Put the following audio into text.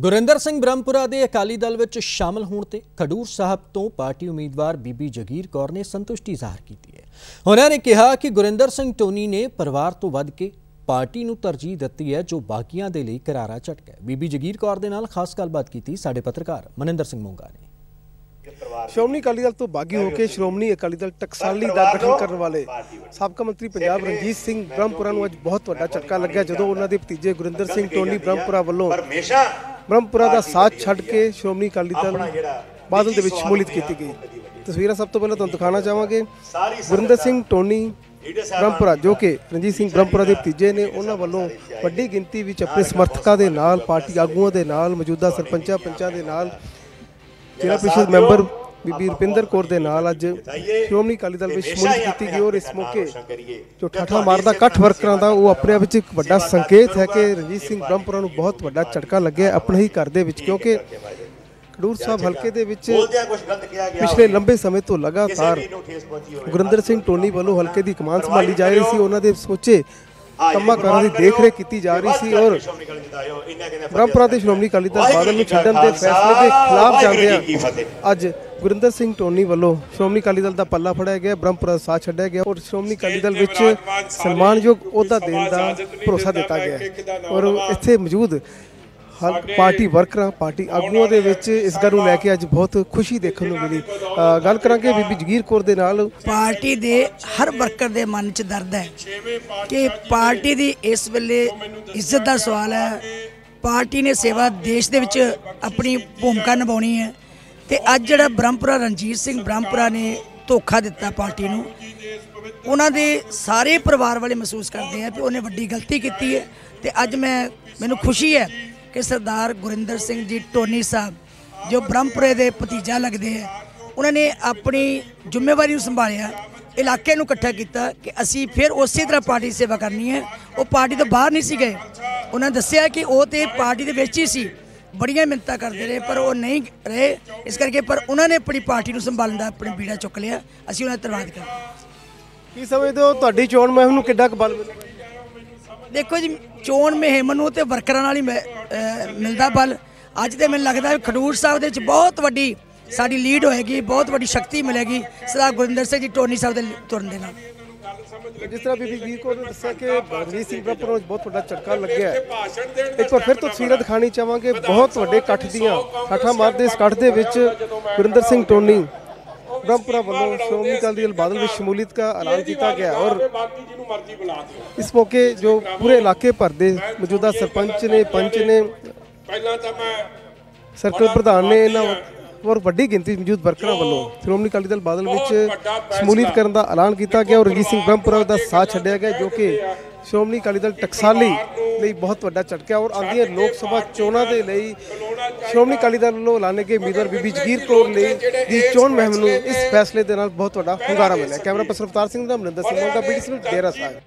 ਗੁਰਿੰਦਰ ਸਿੰਘ ਬ੍ਰਹਮਪੁਰਾ ਦੇ ਅਕਾਲੀ ਦਲ ਵਿੱਚ ਸ਼ਾਮਲ ਹੋਣ ਤੇ ਖਡੂਰ ਸਾਹਿਬ ਤੋਂ ਪਾਰਟੀ ਉਮੀਦਵਾਰ ਬੀਬੀ ਜਗੀਰ ਕੌਰ ਨੇ ਸੰਤੁਸ਼ਟੀ ਜ਼ਾਹਰ ਕੀਤੀ ਹੈ। ਉਹਨਾਂ ਨੇ ਕਿਹਾ ਕਿ ਗੁਰਿੰਦਰ ਸਿੰਘ ਟੋਨੀ ਨੇ ਪਰਿਵਾਰ ਤੋਂ ਵੱਧ ਕੇ ਪਾਰਟੀ ਨੂੰ ਤਰਜੀਹ ਦਿੱਤੀ ਹੈ, ਜੋ ਬਾਕੀਆਂ ਦੇ ਲਈ ਕਰਾਰਾ ਝਟਕਾ ਹੈ। ਬੀਬੀ ਜਗੀਰ ਕੌਰ ਦੇ ਨਾਲ ਖਾਸ ਗੱਲਬਾਤ ਕੀਤੀ ਸਾਡੇ ਪੱਤਰਕਾਰ ਮਨਿੰਦਰ ਸਿੰਘ ਮੋਂਗਾ ਨੇ। ਸ਼੍ਰੋਮਣੀ ਅਕਾਲੀ ਦਲ ਤੋਂ ਬਾਗੀ ਹੋ ਕੇ ਸ਼੍ਰੋਮਣੀ ਅਕਾਲੀ ਦਲ ਟਕਸਾਲੀ ਦਾ ਗਠਨ ਕਰਨ ਵਾਲੇ ਸਾਬਕਾ ਮੰਤਰੀ ਪੰਜਾਬ ਰਣਜੀਤ ਸਿੰਘ ਬ੍ਰਹਮਪੁਰਾ ਨੂੰ ਅੱਜ ਬਹੁਤ ਵੱਡਾ ਝਟਕਾ ਲੱਗਿਆ, ਜਦੋਂ ਉਹਨਾਂ ਦੇ ਭਤੀਜੇ ਗੁਰਿੰਦਰ ਸਿੰਘ ਟੋਨੀ ਬ੍ਰਹਮਪੁਰਾ ਵੱਲੋਂ ਬ੍ਰਹਮਪੁਰਾ ਦਾ ਸਾਥ ਛੱਡ ਕੇ ਸ਼੍ਰੋਮਣੀ ਅਕਾਲੀ ਦਲ ਬਾਦਲ ਦੇ ਵਿੱਚ ਸ਼ਮੂਲੀਅਤ ਕੀਤੀ। ਗਈ। ਤਸਵੀਰਾਂ ਸਭ ਤੋਂ ਪਹਿਲਾਂ ਤੁਹਾਨੂੰ ਦਿਖਾਉਣਾ ਚਾਹਾਂਗੇ। ਗੁਰਿੰਦਰ ਸਿੰਘ ਟੋਨੀ ਬ੍ਰਹਮਪੁਰਾ ਜੋ ਕਿ ਰਣਜੀਤ ਸਿੰਘ ਬ੍ਰਹਮਪੁਰਾ ਦੇ ਭਤੀਜੇ ਨੇ ਉਹਨਾਂ ਵੱਲੋਂ ਵੱਡੀ ਗਿਣਤੀ ਵਿੱਚ ਆਪਣੇ ਸਮਰਥਕਾਂ ਦੇ ਨਾਲ ਪਾਰਟੀ ਆਗੂਆਂ ਦੇ ਨਾਲ ਮੌਜੂਦਾ ਸਰਪੰਚਾਂ ਪੰਚਾਂ ਦੇ ਨਾਲ ਜ਼ਿਲ੍ਹਾ ਪ੍ਰੀਸ਼ਦ ਮੈਂਬਰ ਬੀਬੀ ਰੁਪਿੰਦਰ ਕੌਰ ਦੇ ਨਾਲ ਅੱਜ ਸ਼੍ਰੋਮਣੀ ਅਕਾਲੀ ਦਲ ਵਿੱਚ ਸ਼ਮੂਲੀਅਤ ਕੀਤੀ ਗਈ ਔਰ ਇਸ ਮੌਕੇ ਜੋ ਠਾਠਾ ਮਾਰਦਾ ਇਕੱਠ ਵਰਕਰਾਂ ਦਾ ਉਹ ਆਪਣੇ ਆਪ ਵਿੱਚ ਇੱਕ ਵੱਡਾ ਸੰਕੇਤ ਹੈ ਕਿ ਰਣਜੀਤ ਸਿੰਘ ਬ੍ਰਹਮਪੁਰਾ ਨੂੰ ਬਹੁਤ ਵੱਡਾ ਝਟਕਾ ਲੱਗਿਆ ਆਪਣੇ ਹੀ ਘਰ ਦੇ ਵਿੱਚ ਕਿਉਂਕਿ ਖਡੂਰ ਸਾਹਿਬ ਹਲਕੇ ਦੇ ਵਿੱਚ ਪਿਛਲੇ ਲੰਬੇ ਸਮੇਂ ਤੋਂ ਲਗਾਤਾਰ ਗੁਰਿੰਦਰ ਸਿੰਘ ਟੋਨੀ ਵੱਲੋਂ ਹਲਕੇ ਦੀ ਕਮਾਨ ਸੰਭਾਲੀ ਜਾ ਰਹੀ ਸੀ ਉਹਨਾਂ ਦੇ ਸੋਚੇ ਕੰਮਾਂ ਕਾਰਾਂ ਦੀ ਦੇਖ ਰੇਖ ਕੀਤੀ ਜਾ ਰਹੀ ਸੀ ਔਰ ਦੇ ਸ਼੍ਰੋਮਣੀ ਅਕਾਲੀ ਦਲ ਬਾਦਲ ਨੂੰ ਛੱਡਣ ਦੇ ਫੈਸਲੇ ਦੇ ਖਿਲਾਫ ਜਾਂਦੇ ਆ ਅੱਜ ਗੁਰਿੰਦਰ ਸਿੰਘ ਟੋਨੀ ਵੱਲੋਂ ਸ਼੍ਰੋਮਣੀ ਅਕਾਲੀ ਦਲ ਦਾ ਪੱਲਾ ਫੜਿਆ ਗਿਆ ਬ੍ਰਹਮਪੁਰਾ ਸਾਥ ਛੱਡਿਆ ਗਿਆ ਔਰ ਸ਼੍ਰੋਮਣੀ ਅਕਾਲੀ ਦਲ ਵਿੱਚ ਸਨਮਾਨਯੋਗ ਅਹੁਦਾ ਦੇਣ ਦਾ ਭਰੋਸਾ ਦਿੱਤਾ ਗਿਆ। ਔਰ ਇੱਥੇ ਮੌਜੂਦ ਪਾਰਟੀ ਵਰਕਰਾਂ ਪਾਰਟੀ ਆਗੂਆਂ ਦੇ ਵਿੱਚ ਇਸ ਗੱਲ ਨੂੰ ਲੈ ਕੇ ਅੱਜ ਬਹੁਤ ਖੁਸ਼ੀ ਦੇਖਣ ਨੂੰ ਮਿਲੀ। ਗੱਲ ਕਰਾਂਗੇ ਬੀਬੀ ਜਗੀਰ ਕੌਰ ਦੇ ਨਾਲ। ਪਾਰਟੀ ਦੇ ਹਰ ਵਰਕਰ ਦੇ ਮਨ 'ਚ ਦਰਦ ਹੈ ਕਿ ਪਾਰਟੀ ਦੀ ਇਸ ਵੇਲੇ ਇੱਜ਼ਤ ਦਾ ਸਵਾਲ ਹੈ। ਪਾਰਟੀ ਨੇ ਸੇਵਾ ਦੇਸ਼ ਦੇ ਵਿੱਚ ਆਪਣੀ ਭੂਮਿਕਾ ਨਿਭਾਉਣੀ ਹੈ ਤੇ ਅੱਜ ਜਿਹੜਾ ਬ੍ਰਹਮਪੁਰਾ ਰਣਜੀਤ ਸਿੰਘ ਬ੍ਰਹਮਪੁਰਾ ਨੇ ਧੋਖਾ ਦਿੱਤਾ ਪਾਰਟੀ ਨੂੰ। ਉਹਨਾਂ ਦੇ ਸਾਰੇ ਪਰਿਵਾਰ ਵਾਲੇ ਮਹਿਸੂਸ ਕਰਦੇ ਆ ਕਿ ਉਹਨੇ ਵੱਡੀ ਗਲਤੀ ਕੀਤੀ ਹੈ ਤੇ ਅੱਜ ਮੈਂ ਮੈਨੂੰ ਖੁਸ਼ੀ ਹੈ ਕਿ ਸਰਦਾਰ ਗੁਰਿੰਦਰ ਸਿੰਘ ਜੀ ਟੋਨੀ ਸਾਹਿਬ, ਜੋ ਬ੍ਰਹਮਪੁਰੇ ਦੇ ਭਤੀਜਾ ਲੱਗਦੇ ਹੈ ਉਹਨਾਂ ਨੇ ਆਪਣੀ ਜ਼ਿੰਮੇਵਾਰੀ ਨੂੰ ਸੰਭਾਲਿਆ, ਇਲਾਕੇ ਨੂੰ ਇਕੱਠਾ ਕੀਤਾ ਕਿ ਅਸੀਂ ਫਿਰ ਉਸੇ ਤਰ੍ਹਾਂ ਪਾਰਟੀ ਦੀ ਸੇਵਾ ਕਰਨੀ ਹੈ। ਉਹ ਪਾਰਟੀ ਤੋਂ ਬਾਹਰ ਨਹੀਂ ਸੀ ਗਏ। ਉਹਨਾਂ ਦੱਸਿਆ ਕਿ ਉਹ ਤੇ ਪਾਰਟੀ ਦੇ ਵਿੱਚ ਹੀ ਸੀ। ਬੜੀਆਂ ਮਿੰਨਤਾਂ ਕਰਦੇ ਰਹੇ, ਪਰ ਉਹ ਨਹੀਂ ਰਹੇ। ਇਸ ਕਰਕੇ ਪਰ ਉਹਨਾਂ ਨੇ ਆਪਣੀ ਪਾਰਟੀ ਨੂੰ ਸੰਭਾਲਣ ਦਾ ਆਪਣੀ ਬੀੜਾ ਚੁੱਕ ਲਿਆ। ਅਸੀਂ ਉਹਨਾਂ ਦਾ ਧੰਨਵਾਦ ਕਰਦੇ ਕੀ ਸਮਝਦੇ ਹੋ ਤੁਹਾਡੀ ਚੋਣ ਮੁਹਿੰਮ ਨੂੰ ਕਿੱਡਾ ਕੁ ਬਲ ਮਿਲੇਗਾ ਦੇਖੋ ਜੀ, ਚੋਣ ਮੁਹਿੰਮ ਨੂੰ ਤੇ ਵਰਕਰਾਂ ਨਾਲ ਹੀ ਮਿਲਦਾ ਬਲ। ਅੱਜ ਤੇ ਮੈਨੂੰ ਲੱਗਦਾ ਹੈ ਖਡੂਰ ਸਾਹਿਬ ਦੇ ਵਿੱਚ ਬਹੁਤ ਵੱਡੀ ਸਾਡੀ ਲੀਡ ਹੋਏਗੀ, ਬਹੁਤ ਵੱਡੀ ਸ਼ਕਤੀ ਮਿਲੇਗੀ। ਸਰਦਾਰ ਗੁਰਿੰਦਰ ਸਿੰਘ ਜੀ, ਟੋਨੀ ਸਾਹਿਬ ਦੇ ਤੁਰਨ ਦੇ ਨਾਲ। ਜਿਸ ਤਰ੍ਹਾਂ ਬੀਬੀ ਵੀਰ ਕੌਰ ਦੱਸਿਆ ਕਿ ਰਣਜੀਤ ਸਿੰਘ ਬ੍ਰਹਮਪੁਰਾ ਨੂੰ ਬਹੁਤ ਵੱਡਾ ਝਟਕਾ ਲੱਗਿਆ ਇੱਕ ਵਾਰ ਫਿਰ ਤਸਵੀਰਾਂ ਦਿਖਾਣੀ ਚਾਹਾਂਗੇ, ਬਹੁਤ ਵੱਡੇ ਇਕੱਠ ਦੀਆਂ, ਠਾਠਾ ਮਾਰਦੇ ਇਸ ਇਕੱਠ ਦੇ ਵਿੱਚ ਗੁਰਿੰਦਰ ਸਿੰਘ, ਟੋਨੀ। ਬ੍ਰਹਮਪੁਰਾ ਵੱਲੋਂ ਸ਼੍ਰੋਮਣੀ ਅਕਾਲੀ ਦਲ ਬਾਦਲ ਵਿੱਚ ਸ਼ਮੂਲੀਅਤ ਦਾ ਐਲਾਨ ਕੀਤਾ ਗਿਆ ਔਰ ਇਸ ਮੌਕੇ ਜੋ ਪੂਰੇ ਇਲਾਕੇ ਭਰ ਦੇ ਮੌਜੂਦਾ ਸਰਪੰਚ ਨੇ ਪੰਚ ਨੇ ਪਹਿਲਾਂ ਤਾਂ ਮੈਂ ਸਰਕਲ ਪ੍ਰਧਾਨ ਨੇ ਇਹਨਾਂ ਔਰ ਵੱਡੀ ਗਿਣਤੀ ਮੌਜੂਦ ਵਰਕਰਾਂ ਵੱਲੋਂ ਸ਼੍ਰੋਮਣੀ ਅਕਾਲੀ ਦਲ ਬਾਦਲ ਵਿੱਚ ਸ਼ਮੂਲੀਅਤ ਕਰਨ ਦਾ ਐਲਾਨ ਕੀਤਾ ਗਿਆ ਔਰ ਰਣਜੀਤ ਸਿੰਘ ਬ੍ਰਹਮਪੁਰਾ ਦਾ ਸਾਥ ਛੱਡਿਆ ਗਿਆ ਜੋ ਕਿ ਸ਼੍ਰੋਮਣੀ ਅਕਾਲੀ ਦਲ ਟਕਸਾਲੀ ਲਈ ਬਹੁਤ ਵੱਡਾ ਝਟਕਾ ਔਰ ਆਉਂਦੀਆਂ ਲੋਕ ਸਭਾ ਚੋਣਾਂ ਦੇ ਲਈ ਸ਼੍ਰੋਮਣੀ ਅਕਾਲੀ ਦਲ ਵੱਲੋਂ ਐਲਾਨੇ ਗਏ ਉਮੀਦਵਾਰ ਬੀਬੀ ਜਗੀਰ ਕੌਰ ਲਈ ਦੀ ਚੋਣ ਮੁਹਿੰਮ ਨੂੰ ਇਸ ਫੈਸਲੇ ਦੇ ਨਾਲ ਬਹੁਤ ਵੱਡਾ ਹੁੰਗਾਰਾ ਮਿਲਿਆ। ਕੈਮਰਾ ਪਰਸਨ ਅਵਤਾਰ ਸਿੰਘ ਦਾ ਮਨਿੰਦਰ ਸਿੰਘ ਦਾ ਬੀਡੀ ਡੇਰਾ ਸਾਹਿਬ।